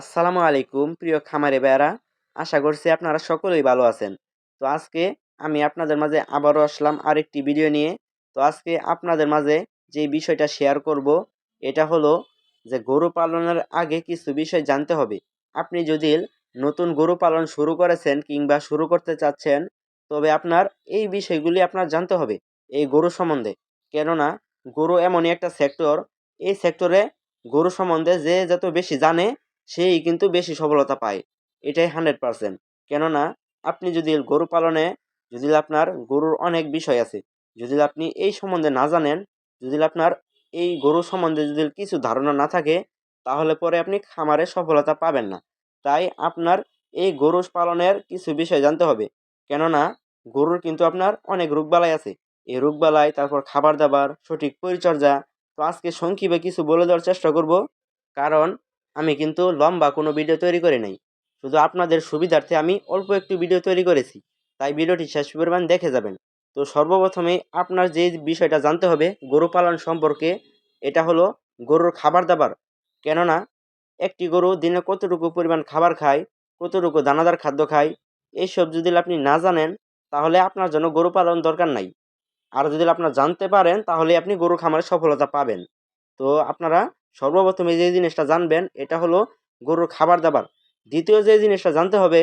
আসসালামু আলাইকুম, প্রিয় খামারে বেয়ারা আশা করছি আপনারা সকলেই ভালো আছেন। তো আজকে আমি আপনাদের মাঝে আবারও আসলাম আরেকটি ভিডিও নিয়ে। তো আজকে আপনাদের মাঝে যে বিষয়টা শেয়ার করব, এটা হলো যে গরু পালনের আগে কিছু বিষয় জানতে হবে। আপনি যদি নতুন গরু পালন শুরু করেছেন কিংবা শুরু করতে চাচ্ছেন, তবে আপনার এই বিষয়গুলি আপনার জানতে হবে, এই গরু সম্বন্ধে। কেননা গরু এমনই একটা সেক্টর এই সেক্টরে গরু সম্বন্ধে যে যত বেশি জানে সেই কিন্তু বেশি সফলতা পায়। এটাই হান্ড্রেড পারসেন্ট কেননা আপনি যদি গরু পালনে, যদি আপনার গরুর অনেক বিষয় আছে, যদি আপনি এই সম্বন্ধে না জানেন, যদি আপনার এই গরু সম্বন্ধে যদি কিছু ধারণা না থাকে, তাহলে পরে আপনি খামারে সফলতা পাবেন না। তাই আপনার এই গরু পালনের কিছু বিষয় জানতে হবে। কেননা গরুর কিন্তু আপনার অনেক রোগবালাই আছে। এই রোগবালাই, তারপর খাবার দাবার, সঠিক পরিচর্যা, তো আজকে সংক্ষেপে কিছু বলে দেওয়ার চেষ্টা করব। কারণ আমি কিন্তু লম্বা কোনো ভিডিও তৈরি করি নাই। শুধু আপনাদের সুবিধার্থে আমি অল্প একটু ভিডিও তৈরি করেছি, তাই ভিডিওটি শেষ পরিমাণ দেখে যাবেন। তো সর্বপ্রথমে আপনার যে বিষয়টা জানতে হবে গরু পালন সম্পর্কে, এটা হলো গরুর খাবার দাবার। কেননা, একটি গরু দিনে কতটুকু পরিমাণ খাবার খায়, কতটুকু দানাদার খাদ্য খায়, এইসব যদি আপনি না জানেন, তাহলে আপনার জন্য গরু পালন দরকার নাই। আর যদি আপনার জানতে পারেন, তাহলে আপনি গরু খামারে সফলতা পাবেন। তো আপনারা সর্বপ্রথমে যে জিনিসটা জানবেন, এটা হলো গরুর খাবার দাবার। দ্বিতীয় যে জিনিসটা জানতে হবে,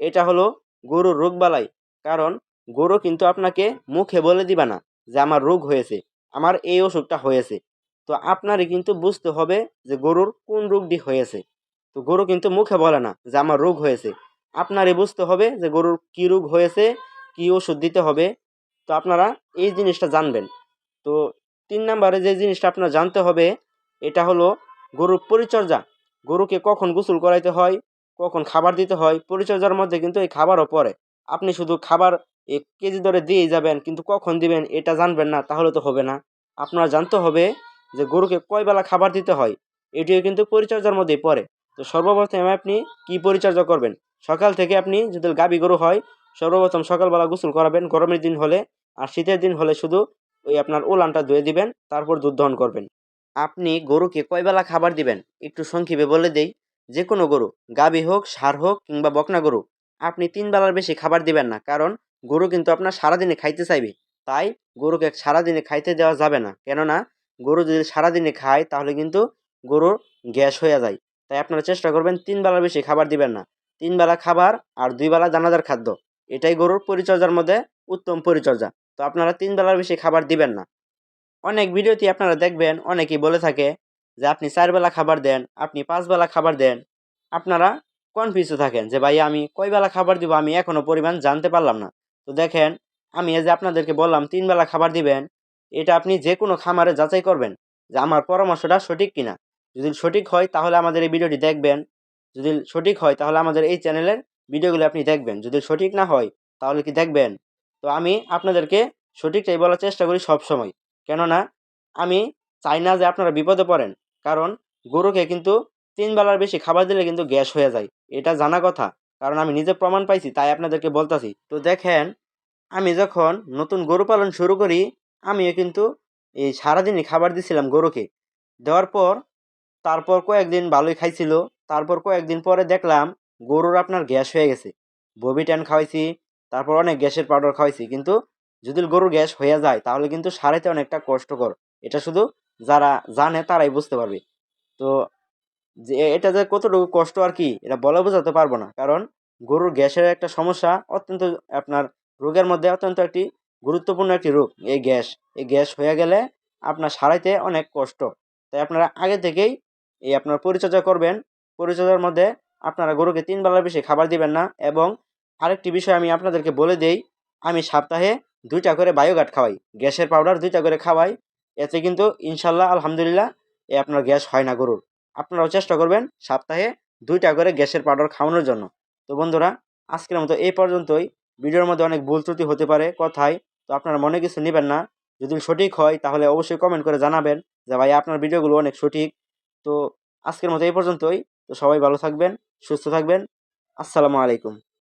এটা হলো গরুর রোগবালাই কারণ গরু কিন্তু আপনাকে মুখে বলে দিবা না যে আমার রোগ হয়েছে, আমার এই অসুখটা হয়েছে। তো আপনারই কিন্তু বুঝতে হবে যে গরুর কোন রোগটি হয়েছে। তো গরু কিন্তু মুখে বলে না যে আমার রোগ হয়েছে। আপনারই বুঝতে হবে যে গরুর কী রোগ হয়েছে, কী ওষুধ দিতে হবে। তো আপনারা এই জিনিসটা জানবেন। তো তিন নম্বরে যে জিনিসটা আপনার জানতে হবে, এটা হলো গরুর পরিচর্যা। গরুকে কখন গোসল করাইতে হয়, কখন খাবার দিতে হয়, পরিচর্যার মধ্যে কিন্তু এই খাবারও পড়ে। আপনি শুধু খাবার এক কেজি ধরে দিয়েই যাবেন, কিন্তু কখন দিবেন এটা জানবেন না, তাহলে তো হবে না। আপনার জানতে হবে যে গরুকে কয় বেলা খাবার দিতে হয়, এটিও কিন্তু পরিচর্যার মধ্যেই পড়ে। তো সর্বপ্রথমে আপনি কি পরিচর্যা করবেন? সকাল থেকে আপনি যদি গাবি গরু হয়, সর্বপ্রথম সকালবেলা গোসল করাবেন, গরমের দিন হলে, আর শীতের দিন হলে শুধু ওই আপনার উলানটা ধুয়ে দিবেন, তারপর দুধ দহন করবেন। আপনি গরুকে কয়বেলা খাবার দিবেন একটু সংক্ষেপে বলে দেই। যে কোনো গরু গাবি হোক সার হোক কিংবা বকনা গরু, আপনি তিন বেলার বেশি খাবার দিবেন না। কারণ গরু কিন্তু আপনার সারাদিনে খাইতে চাইবে। তাই গরুকে সারাদিনে খাইতে দেওয়া যাবে না। কেননা গরু যদি সারাদিনে খায়, তাহলে কিন্তু গরুর গ্যাস হয়ে যায়। তাই আপনারা চেষ্টা করবেন তিন বেলার বেশি খাবার দিবেন না। তিন বেলা খাবার আর দুই বেলা দানাদার খাদ্য, এটাই গরুর পরিচর্যার মধ্যে উত্তম পরিচর্যা। তো আপনারা তিন বেলার বেশি খাবার দিবেন না। অনেক ভিডিওতে আপনারা দেখবেন, অনেকেই বলে থাকে যে, আপনি চার বেলা খাবার দেন, আপনি পাঁচ বেলা খাবার দেন। আপনারা কনফিউজে থাকেন যে ভাই আমি কয় বেলা খাবার দিব? আমি এখনও পরিমাণ জানতে পারলাম না। তো দেখেন, আমি এই যে আপনাদেরকে বললাম, তিন বেলা খাবার দিবেন, এটা আপনি যে কোনো খামারে যাচাই করবেন যে, আমার পরামর্শটা সঠিক কিনা? যদি সঠিক হয়, তাহলে আমাদের এই ভিডিওটি দেখবেন। যদি সঠিক হয়, তাহলে আমাদের এই চ্যানেলের ভিডিওগুলো আপনি দেখবেন। যদি সঠিক না হয়, তাহলে কি দেখবেন? তো আমি আপনাদেরকে সঠিকটাই বলার চেষ্টা করি সব সময় কেননা আমি চাই না যে আপনারা বিপদে পড়েন। কারণ গরুকে কিন্তু তিন বেলার বেশি খাবার দিলে কিন্তু গ্যাস হয়ে যায়। এটা জানা কথা। কারণ আমি নিজে প্রমাণ পাইছি, তাই আপনাদেরকে বলতাছি। তো দেখেন, আমি যখন নতুন গরু পালন শুরু করি, আমিও কিন্তু এই সারাদিনই খাবার দিছিলাম গরুকে। দেওয়ার পর, তারপর কয়েকদিন ভালোই খাইছিল। তারপর কয়েকদিন পরে দেখলাম গরুর আপনার গ্যাস হয়ে গেছে। ববিটান খাওয়াইছি তারপর অনেক গ্যাসের পাউডার খাওয়াইছি। কিন্তু যদি গরুর গ্যাস হয়ে যায়, তাহলে কিন্তু সারাইতে অনেকটা কষ্টকর। এটা শুধু যারা জানে, তারাই বুঝতে পারবে। তো যে এটা যে কতটুকু কষ্ট আর কি, এটা বলে বোঝাতে পারব না। কারণ গরুর গ্যাসের একটা সমস্যা অত্যন্ত আপনার রোগের মধ্যে অত্যন্ত একটি গুরুত্বপূর্ণ একটি রোগ, এই গ্যাস। এই গ্যাস হয়ে গেলে আপনার সারাইতে অনেক কষ্ট। তাই আপনারা আগে থেকেই এই আপনার পরিচর্যা করবেন। পরিচর্যার মধ্যে আপনারা গরুকে তিন বেলার বেশি খাবার দিবেন না এবং আরেকটি বিষয় আমি আপনাদেরকে বলে দেই, আমি সপ্তাহে দুইটা করে বায়োগাট খাওয়াই। গ্যাসের পাউডার দুইটা করে খাওয়াই। এতে কিন্তু ইনশাল্লাহ, আলহামদুলিল্লাহ, এ আপনার গ্যাস হয় না গরুর। আপনারাও চেষ্টা করবেন সপ্তাহে দুইটা করে গ্যাসের পাউডার খাওয়ানোর জন্য। তো বন্ধুরা, আজকের মতো এই পর্যন্তই। ভিডিওর মধ্যে অনেক ভুল ত্রুটি হতে পারে কথায়, তো আপনারা মনে কিছু নেবেন না। যদি সঠিক হয়, তাহলে অবশ্যই কমেন্ট করে জানাবেন যে, ভাই, আপনার ভিডিওগুলো অনেক সঠিক। তো আজকের মতো এই পর্যন্তই। তো সবাই ভালো থাকবেন, সুস্থ থাকবেন। আসসালামু আলাইকুম।